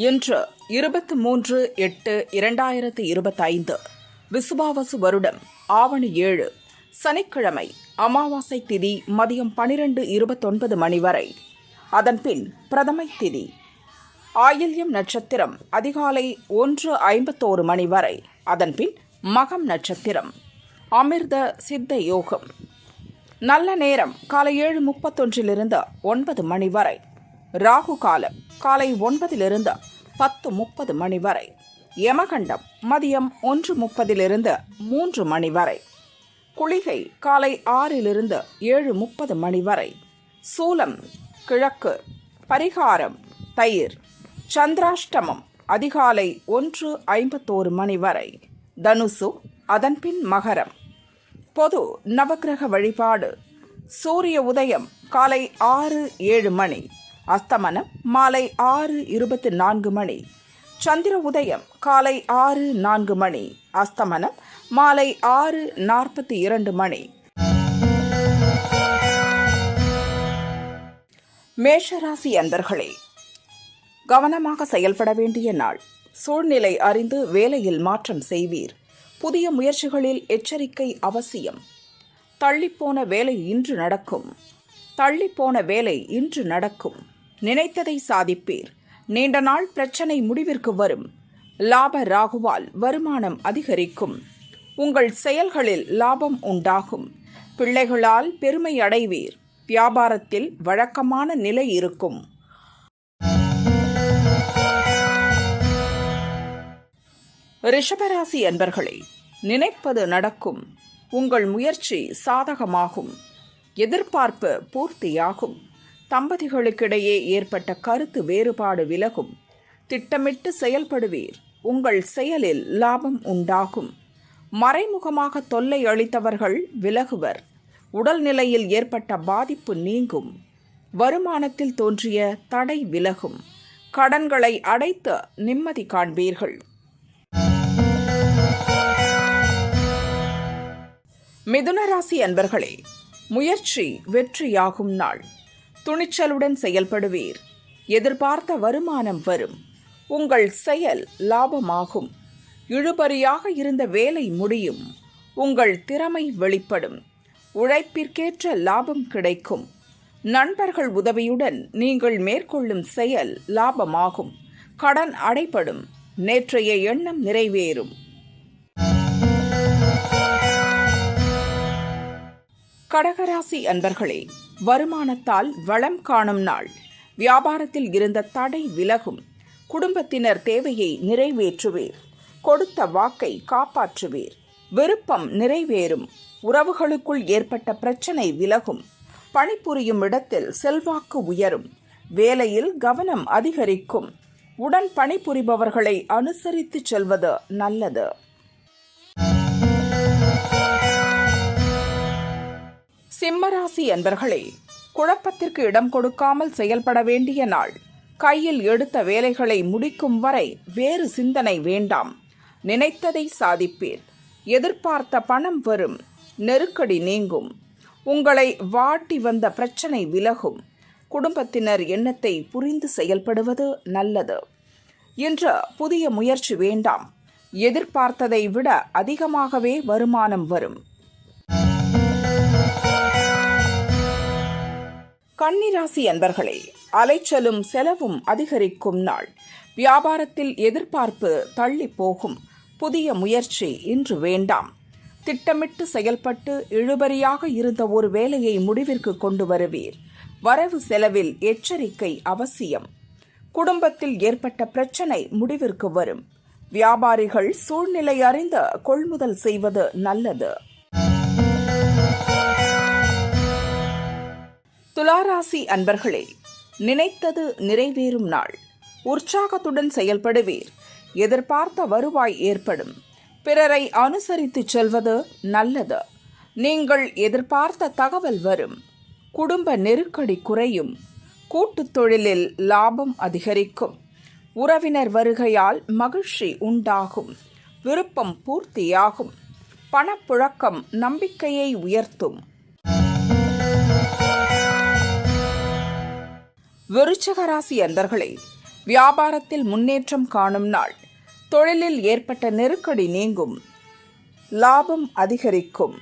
இன்று இருபத்தி மூன்று எட்டு இரண்டாயிரத்து இருபத்தைந்து விசுவாவசு வருடம் ஆவணி ஏழு சனிக்கிழமை அமாவாசை திதி மதியம் பனிரெண்டு இருபத்தொன்பது மணி வரை. அதன்பின் பிரதமை திதி ஆயில்யம் நட்சத்திரம் அதிகாலை ஒன்று ஐம்பத்தோரு மணி வரை. அதன்பின் மகம் நட்சத்திரம் அமிர்த சித்த யோகம். நல்ல நேரம் காலை ஏழு முப்பத்தொன்றிலிருந்து ஒன்பது மணி வரை. ராகு காலம் காலை ஒன்பதிலிருந்து பத்து முப்பது மணி வரை. யமகண்டம் மதியம் ஒன்று முப்பதிலிருந்து மூன்று மணி வரை. குளிகை காலை ஆறிலிருந்து ஏழு முப்பது மணி வரை. சூலம் கிழக்கு பரிகாரம் தயிர். சந்திராஷ்டமம் அதிகாலை ஒன்று ஐம்பத்தோரு மணி வரை. தனுசு அதன்பின் மகரம். பொது நவக்கிரக வழிபாடு. சூரிய உதயம் காலை ஆறு ஏழு மணி. அஸ்தமனம் மாலை ஆறு இருபத்தி நான்கு மணி. சந்திர உதயம் காலை ஆறு நான்கு மணி. அஸ்தமனம் மாலை ஆறு நாற்பத்தி இரண்டு மணி. மேஷராசி அன்பர்களே கவனமாக செயல்பட வேண்டிய நாள். சூழ்நிலை அறிந்து வேலையில் மாற்றம் செய்வீர். புதிய முயற்சிகளில் எச்சரிக்கை அவசியம். தள்ளிப்போன வேலை இன்று நடக்கும். தள்ளிப்போன வேலை இன்று நடக்கும். நினைத்ததை சாதிப்பீர். நீண்ட நாள் பிரச்சனை முடிவிற்கு வரும். லாப ராகுவால் வருமானம் அதிகரிக்கும். உங்கள் செயல்களில் லாபம் உண்டாகும். பிள்ளைகளால் பெருமை அடைவீர். வியாபாரத்தில் வழக்கமான நிலை இருக்கும். ரிஷபராசி அன்பர்களே நினைப்பது நடக்கும். உங்கள் முயற்சி சாதகமாகும். எதிர்பார்ப்பு பூர்த்தியாகும். தம்பதிகளுக்கிடையே ஏற்பட்ட கருத்து வேறுபாடு விலகும். திட்டமிட்டு செயல்படுவீர். உங்கள் செயலில் லாபம் உண்டாகும். மறைமுகமாக தொல்லை அளித்தவர்கள் விலகுவர். உடல்நிலையில் ஏற்பட்ட பாதிப்பு நீங்கும். வருமானத்தில் தோன்றிய தடை விலகும். கடன்களை அடைத்து நிம்மதி காண்பீர்கள். மிதுனராசி அன்பர்களே முயற்சி வெற்றியாகும் நாள். துணிச்சலுடன் செயல்படுவீர். எதிர்பார்த்த வருமானம் வரும். உங்கள் செயல் லாபமாகும். இழுபறியாக இருந்த வேலை முடியும். உங்கள் திறமை வெளிப்படும். உழைப்பிற்கேற்ற லாபம் கிடைக்கும். நண்பர்கள் உதவியுடன் நீங்கள் மேற்கொள்ளும் செயல் லாபமாகும். கடன் அடைபடும். நேற்றைய எண்ணம் நிறைவேறும். கடகராசி அன்பர்களே வருமானத்தால் வளம் காணும் நாள். வியாபாரத்தில் இருந்த தடை விலகும். குடும்பத்தினர் தேவையை நிறைவேற்றுவீர். கொடுத்த வாக்கை காப்பாற்றுவீர். விருப்பம் நிறைவேறும். உறவுகளுக்குள் ஏற்பட்ட பிரச்சனை விலகும். பணிபுரியும் இடத்தில் செல்வாக்கு உயரும். வேலையில் கவனம் அதிகரிக்கும். உடன் பணிபுரிபவர்களை அனுசரித்து செல்வது நல்லது. சிம்மராசி என்பர்களே குழப்பத்திற்கு இடம் கொடுக்காமல் செயல்பட வேண்டிய நாள். கையில் எடுத்த வேலைகளை முடிக்கும் வரை வேறு சிந்தனை வேண்டாம். நினைத்ததை சாதிப்பீர். எதிர்பார்த்த பணம் வரும். நெருக்கடி நீங்கும். உங்களை வாட்டி வந்த பிரச்சனை விலகும். குடும்பத்தினர் எண்ணத்தை புரிந்து செயல்படுவது நல்லது. இன்று புதிய முயற்சி வேண்டாம். எதிர்பார்த்ததை விட அதிகமாகவே வருமானம் வரும். கன்னிராசி அன்பர்களே அலைச்சலும் செலவும் அதிகரிக்கும் நாள். வியாபாரத்தில் எதிர்பார்ப்பு தள்ளி போகும் புதிய முயற்சி இன்று வேண்டாம். திட்டமிட்டு செயல்பட்டு இழுபறியாக இருந்த ஒரு வேலையை முடிவிற்கு கொண்டு வருவீர். வரவு செலவில் எச்சரிக்கை அவசியம். குடும்பத்தில் ஏற்பட்ட பிரச்சனை முடிவிற்கு வரும். வியாபாரிகள் சூழ்நிலை அறிந்த கொள்முதல் செய்வது நல்லது. துளாராசி அன்பர்களே நினைத்தது நிறைவேறும் நாள். உற்சாகத்துடன் செயல்படுவீர். எதிர்பார்த்த வருவாய் ஏற்படும். பிறரை அனுசரித்துச் செல்வது நல்லது. நீங்கள் எதிர்பார்த்த தகவல் வரும். குடும்ப நெருக்கடி குறையும். கூட்டுத் தொழிலில் லாபம் அதிகரிக்கும். உறவினர் வருகையால் மகிழ்ச்சி உண்டாகும். விருப்பம் பூர்த்தியாகும். பணப்புழக்கம் நம்பிக்கையை உயர்த்தும். விருச்சக அந்தர்களே வியாபாரத்தில் முன்னேற்றம் காணும் நாள். தொழிலில் ஏற்பட்ட நெருக்கடி நீங்கும். லாபம் அதிகரிக்கும்.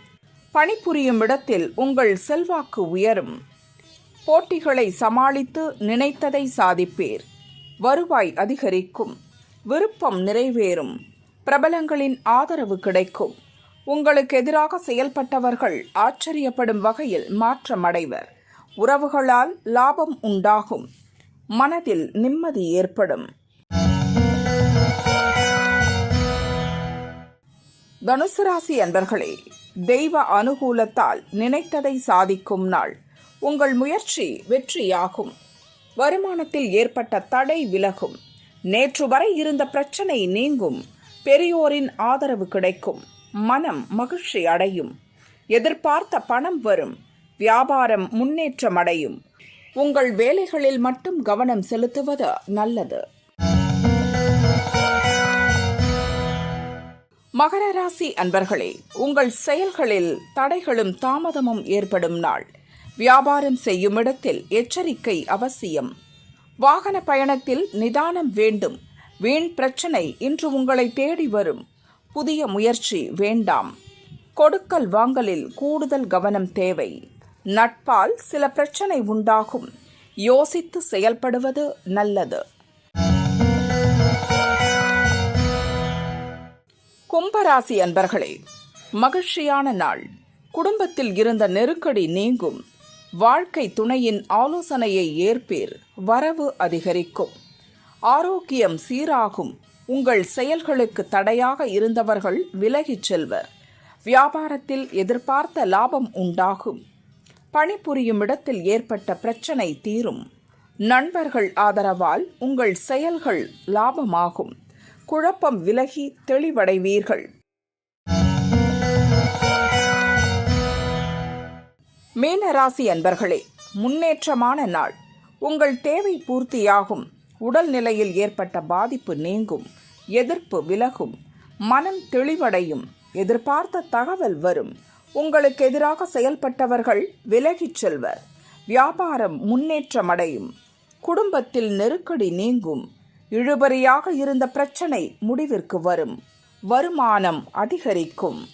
பணிபுரியும் இடத்தில் உங்கள் செல்வாக்கு உயரும். போட்டிகளை சமாளித்து நினைத்ததை சாதிப்பீர். வருவாய் அதிகரிக்கும். விருப்பம் நிறைவேறும். பிரபலங்களின் ஆதரவு கிடைக்கும். உங்களுக்கு எதிராக செயல்பட்டவர்கள் ஆச்சரியப்படும் வகையில் மாற்றமடைவர். உறவுகளால் லாபம் உண்டாகும். மனதில் நிம்மதி ஏற்படும். தனுசு ராசி அன்பர்களே தெய்வ அனுகூலத்தால் நினைத்ததை சாதிக்கும் நாள். உங்கள் முயற்சி வெற்றியாகும். வருமானத்தில் ஏற்பட்ட தடை விலகும். நேற்று வரை இருந்த பிரச்சனை நீங்கும். பெரியோரின் ஆதரவு கிடைக்கும். மனம் மகிழ்ச்சி அடையும். எதிர்பார்த்த பணம் வரும். வியாபாரம் முன்னேற்றம் அடையும் உங்கள் வேலைகளில் மட்டும் கவனம் செலுத்துவது நல்லது. மகர ராசி அன்பர்களே உங்கள் செயல்களில் தடைகளும் தாமதமும் ஏற்படும் நாள். வியாபாரம் செய்யும் இடத்தில் எச்சரிக்கை அவசியம். வாகன பயணத்தில் நிதானம் வேண்டும். வீண் பிரச்சனை இன்று உங்களை தேடி வரும். புதிய முயற்சி வேண்டாம். கொடுக்கல் வாங்கலில் கூடுதல் கவனம் தேவை. நட்பால் சில பிரச்சனை உண்டாகும். யோசித்து செயல்படுவது நல்லது. கும்பராசி அன்பர்களே மகிழ்ச்சியான நாள். குடும்பத்தில் இருந்த நெருக்கடி நீங்கும். வாழ்க்கை துணையின் ஆலோசனையை ஏற்பீர் வரவு அதிகரிக்கும். ஆரோக்கியம் சீராகும். உங்கள் செயல்களுக்கு தடையாக இருந்தவர்கள் விலகிச் செல்வர். வியாபாரத்தில் எதிர்பார்த்த லாபம் உண்டாகும். பணிபுரியும் இடத்தில் ஏற்பட்ட பிரச்சனை தீரும். நண்பர்கள் ஆதரவால் உங்கள் செயல்கள் லாபமாகும். குழப்பம் விலகி தெளிவடைவீர்கள். மீனராசி அன்பர்களே முன்னேற்றமான நாள். உங்கள் தேவை பூர்த்தியாகும். உடல் நிலையில் ஏற்பட்ட பாதிப்பு நீங்கும். எதிர்ப்பு விலகும். மனம் தெளிவடையும். எதிர்பார்த்த தகவல் வரும். உங்களுக்கு எதிராக செயல்பட்டவர்கள் விலகிச் செல்வர். வியாபாரம் முன்னேற்றமடையும். குடும்பத்தில் நெருக்கடி நீங்கும். இழுபறியாக இருந்த பிரச்சனை முடிவிற்கு வரும். வருமானம் அதிகரிக்கும்.